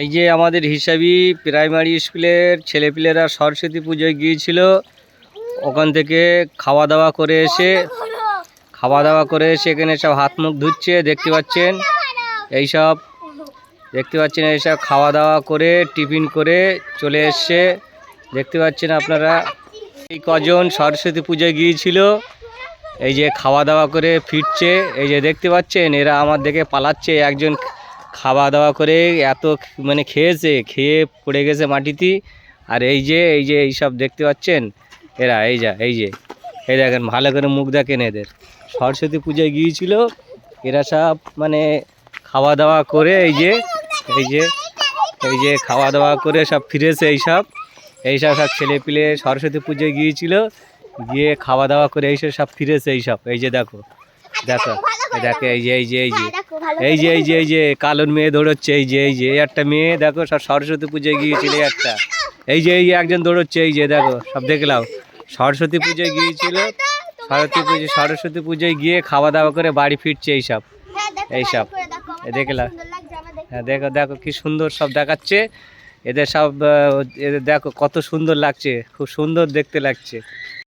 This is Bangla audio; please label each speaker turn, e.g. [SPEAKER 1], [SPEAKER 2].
[SPEAKER 1] এই যে আমাদের হিসাবি প্রাইমারি স্কুলের ছেলেপিলেরা সরস্বতী পুজোয় গিয়েছিল, ওখান থেকে খাওয়া দাওয়া করে এসে খাওয়া দাওয়া করে এসে এখানে সব হাত মুখ ধুচ্ছে, দেখতে পাচ্ছেন? এই সব দেখতে পাচ্ছেন এইসব খাওয়া দাওয়া করে, টিফিন করে চলে এসছে। দেখতে পাচ্ছেন আপনারা? এই কজন সরস্বতী পুজোয় গিয়েছিল, এই যে খাওয়া দাওয়া করে ফিরছে, এই যে দেখতে পাচ্ছেন, এরা আমার দেখে পালাচ্ছে, একজন খাওয়া দাওয়া করে এত মানে খেয়েছে, খেয়ে পড়ে গেছে মাটিতে। আর এই যে এই যে, এই সব দেখতে পাচ্ছেন? এরা, এই যা, এই যে। এই দেখেন, ভালো করে মুখ দেখেন এদের। সরস্বতী পুজোয় গিয়েছিল, এরা সব মানে খাওয়া দাওয়া করে এই যে এই যে এই যে খাওয়া দাওয়া করে সব ফিরেছে এইসব এইসব সব ছেলে পিলে সরস্বতী পুজোয় গিয়েছিল, গিয়ে খাওয়া দাওয়া করে এইসব সব ফিরেছে এইসব এই যে দেখো দেখো দেখো, এই যে এই যে এই যে। এই যে এই যে এই যে কালোর মেয়ে দৌড়চ্ছে এই যে এই যে একটা মেয়ে দেখো সব সরস্বতী পুজোয় গিয়েছিল একটা। এই যে এই একজন দৌড়চ্ছে এই যে দেখো সব দেখলাম সরস্বতী পুজোয় গিয়েছিল সরস্বতী পুজো সরস্বতী পুজোয় গিয়ে খাওয়া দাওয়া করে বাড়ি ফিরছে এইসব এইসব। দেখলাম। হ্যাঁ দেখো দেখো কি সুন্দর সব দেখাচ্ছে। এদের সব এদের দেখো কত সুন্দর লাগছে খুব সুন্দর দেখতে লাগছে।